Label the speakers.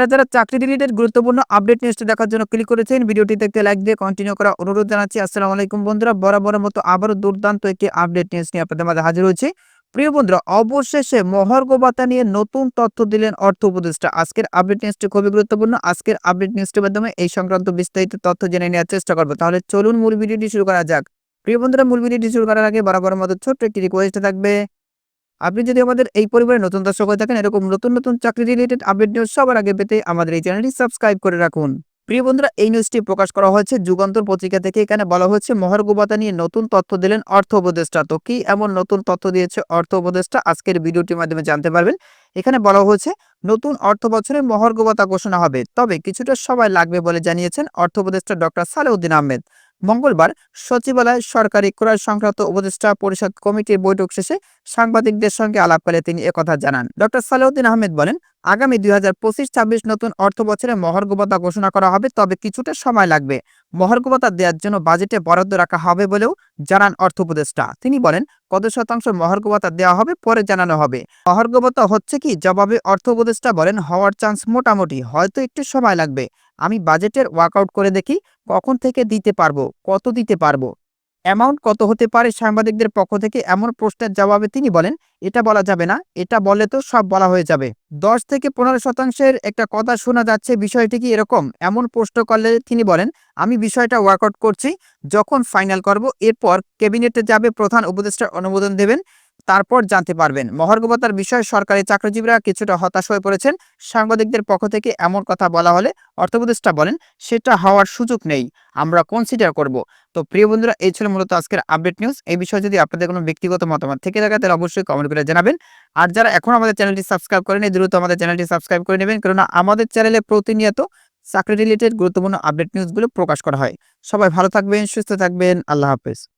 Speaker 1: আপনারা যারা চাকরি রিলেটেড গুরুত্বপূর্ণ আপডেট নিউজটি দেখার জন্য ক্লিক করেছেন ভিডিওটি দেখতে লাইক দিয়ে কন্টিনিউ করা অনুরোধ জানাচ্ছি। আসসালামু আলাইকুম বন্ধুরা বরাবরের মতো আবারও দুর্দান্ত একটি আপডেট নিউজ নিয়ে আপনাদের মাঝে হাজির হয়েছি। প্রিয় বন্ধুরা, অবশেষে মহার্ঘ ভাতা নিয়ে নতুন তথ্য দিলেন অর্থ উপদেষ্টা। আজকের আপডেট নিউজটি খুবই গুরুত্বপূর্ণ। আজকের আপডেট নিউজটির মাধ্যমে এই সংক্রান্ত বিস্তারিত তথ্য জেনে নেওয়ার চেষ্টা করব। তাহলে চলুন মূল ভিডিওটি শুরু করা যাক। প্রিয় বন্ধুরা, মূল ভিডিওটি শুরু করার আগে বরাবরের মতো ছোট্ট একটি রিকোয়েস্ট থাকবে। আপনি যদি আমাদের এই পরিবারে নতুন দর্শক হয়ে থাকেন, এরকম নতুন নতুন চাকরি রিলেটেড আপডেট নিউজ সবার আগে পেতে আমাদের এই চ্যানেলটি সাবস্ক্রাইব করে রাখুন। প্রিয় বন্ধুরা, এই নিউজটি প্রকাশ করা হয়েছে যুগান্তর পত্রিকা থেকে। এখানে বলা হয়েছে, মহার্ঘ ভাতা নিয়ে নতুন তথ্য দিলেন অর্থ উপদেষ্টা। তো কি এমন নতুন তথ্য দিয়েছে অর্থ উপদেষ্টা? আজকের ভিডিওটির মাধ্যমে জানতে পারবেন। এখানে বলা হয়েছে, নতুন অর্থ বছরে মহার্ঘ ভাতা ঘোষণা হবে। তবে কিছুটা সময় লাগবে বলে জানিয়েছেন অর্থ উপদেষ্টা ডক্টর সালেউদ্দিন আহমেদ। মঙ্গলবার সচিবালয় সরকারি ক্রয় সংক্রান্ত উপদেষ্টা পরিষদ কমিটির বৈঠক শেষে সাংবাদিকদের সঙ্গে আলাপকালে তিনি একথা জানান। ডক্টর সালেউদ্দিন আহমেদ বলেন, আগামী দুই হাজার পঁচিশ ছাব্বিশ নতুন অর্থ বছরে মহর্গবতা ঘোষণা করা হবে, তবে কিছুটা সময় লাগবে। মহার্ঘ ভাতা দেওয়ার জন্য বাজেটে বরাদ্দ রাখা হবে বলেও জানান অর্থ উপদেষ্টা। তিনি বলেন, কত শতাংশ মহার্ঘ ভাতা দেওয়া হবে পরে জানানো হবে। মহর্গবতা হচ্ছে কি? জবাবে অর্থ উপদেষ্টা বলেন, হওয়ার চান্স মোটামুটি, হয়তো একটু সময় লাগবে। আমি বাজেটের ওয়ার্কআউট করে দেখি কখন থেকে দিতে পারব, কত দিতে পারব। অ্যামাউন্ট কত হতে পারে সাংবাদিকদের পক্ষ থেকে এমন প্রশ্নের জবাবে তিনি বলেন, এটা বলা যাবে না, এটা বললে তো সব বলা হয়ে যাবে। দশ থেকে পনেরো শতাংশের একটা কথা শোনা যাচ্ছে, বিষয়টি কি এরকম? এমন প্রশ্ন করলে তিনি বলেন, আমি বিষয়টা ওয়ার্কআউট করছি, যখন ফাইনাল করব, এরপর ক্যাবিনেটে যাবে প্রধান উপদেষ্টার অনুমোদন দেবেন। তারপর জানতে পারবেন। মহার্ঘবতার বিষয়ে সরকারি চাকরিজীবীরা কিছুটা হতাশ হয়ে পড়েছেন। সাংবাদিকদের পক্ষ থেকে এমন কথা বলা হলে অর্থপ্রদেষ্টা বলেন, সেটা হওয়ার সুযোগ নেই, আমরা কনসিডার করব। তো প্রিয় বন্ধুরা, এই ছিল মূলত আজকের আপডেট নিউজ এই বিষয়ে যদি আপনাদের কোনো ব্যক্তিগত মতামত থেকে থাকে, তাহলে অবশ্যই কমেন্ট করে জানাবেন। আর যারা এখন আমাদের চ্যানেলটি সাবস্ক্রাইব করেন, দ্রুত আমাদের চ্যানেলটি সাবস্ক্রাইব করে নেবেন। কেননা আমাদের চ্যানেলে প্রতিনিয়ত চাকরি রিলেটেড গুরুত্বপূর্ণ আপডেট নিউজগুলো প্রকাশ করা হয়। সবাই ভালো থাকবেন, সুস্থ থাকবেন। আল্লাহ হাফেজ।